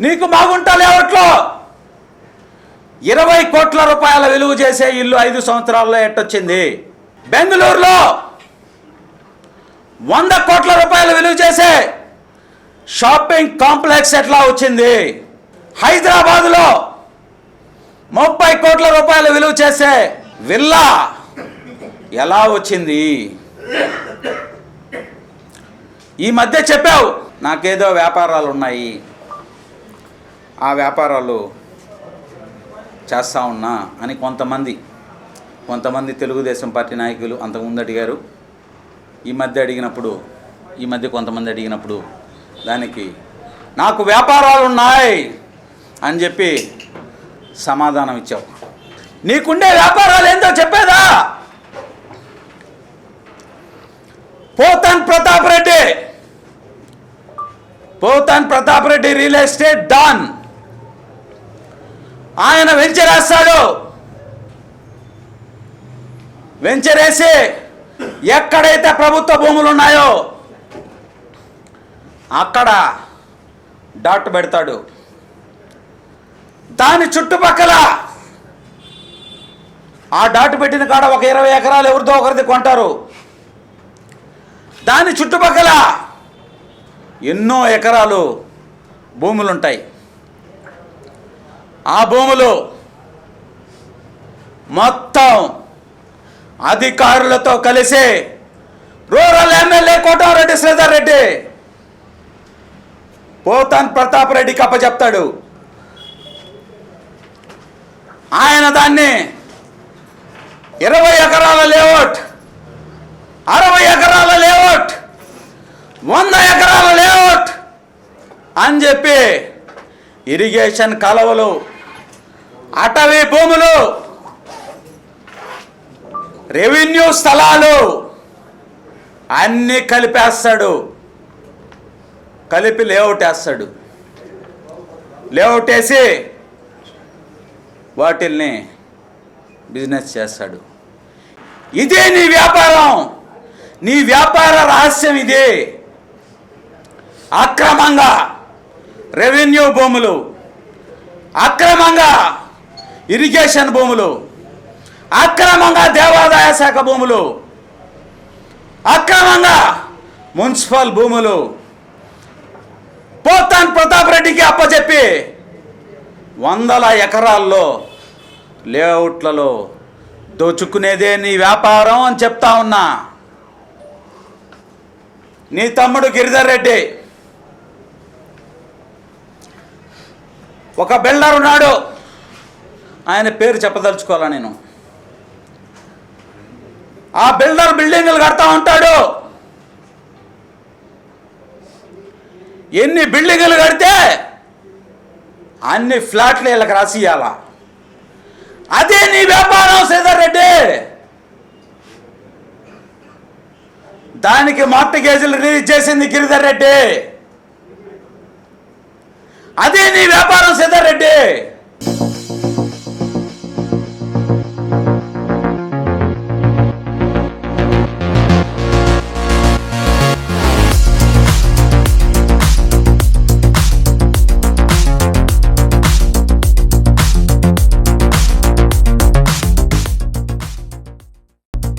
నీకు బాగుంటా లేవట్లో ఇరవై కోట్ల రూపాయల విలువ చేసే ఇల్లు ఐదు సంవత్సరాల్లో ఎట్టొచ్చింది? బెంగళూరులో వంద కోట్ల రూపాయల విలువ చేసే షాపింగ్ కాంప్లెక్స్ ఎట్లా వచ్చింది? హైదరాబాదులో ముప్పై కోట్ల రూపాయల విలువ చేసే విల్లా ఎలా వచ్చింది? ఈ మధ్య చెప్పావు నాకేదో వ్యాపారాలు ఉన్నాయి ఆ వ్యాపారాలు చేస్తా ఉన్నా అని కొంతమంది కొంతమంది తెలుగుదేశం పార్టీ నాయకులు అంతకుముందు అడిగారు. ఈ మధ్య అడిగినప్పుడు ఈ మధ్య కొంతమంది అడిగినప్పుడు దానికి నాకు వ్యాపారాలు ఉన్నాయి అని చెప్పి సమాధానం ఇచ్చావు. నీకుండే వ్యాపారాలు ఏందో చెప్పేదా? Pothan Pratap Reddy Pothan Pratap Reddy real estate don. ఆయన వెంచరేస్తాడు వెంచరేసి ఎక్కడైతే ప్రభుత్వ భూములు ఉన్నాయో అక్కడ డాట్ పెడతాడు. దాని చుట్టుపక్కల ఆ డాట్ పెట్టిన కాడ ఒక ఇరవై ఎకరాలు ఎవరితో ఒకరిది కొంటారు. దాని చుట్టుపక్కల ఎన్నో ఎకరాలు భూములుంటాయి. ఆ భూములు మొత్తం అధికారులతో కలిసి రూరల్ ఎమ్మెల్యే కోటారెడ్డి శ్రీధర్ రెడ్డి పోతన్ ప్రతాప్ రెడ్డికి అప్పచెప్తాడు. ఆయన దాన్ని ఇరవై ఎకరాల లేఅవుట్ అరవై ఎకరాల లేఅవుట్ వంద ఎకరాల లేఅవుట్ అని చెప్పి ఇరిగేషన్ కాలువలు అటవీ భూములు రెవెన్యూ స్థలాలు అన్నీ కలిపేస్తాడు. కలిపి లేఅవుట్ వేస్తాడు. లేఅవుట్ వేసి వాటిల్ని బిజినెస్ చేస్తాడు. ఇదే నీ వ్యాపారం. నీ వ్యాపార రహస్యం ఇదే. అక్రమంగా రెవెన్యూ భూములు. అక్రమంగా ఇరిగేషన్ భూములు అక్రమంగా దేవాదాయ శాఖ భూములు అక్రమంగా మున్సిపల్ భూములు. పోతాన్ ప్రతాప్ రెడ్డికి అప్పచెప్పి వందల ఎకరాల్లో లేఅవుట్లలో దోచుకునేదే నీ వ్యాపారం అని చెప్తా ఉన్నా. నీ తమ్ముడు గిరిధర్ రెడ్డి ఒక బిల్డర్ ఉన్నాడు. ఆయన పేరు చెప్పదలుచుకోవాలా నేను? ఆ బిల్డర్ బిల్డింగులు కడతా ఉంటాడు. ఎన్ని బిల్డింగులు కడితే అన్ని ఫ్లాట్లు వీళ్ళకి రాసియాల అదే నీ వ్యాపారం శ్రీధర్ రెడ్డి. దానికి మార్టిగేజీలు రిలీజ్ చేసింది గిరిధర్ రెడ్డి. అదే నీ వ్యాపారం శ్రీధర్ రెడ్డి.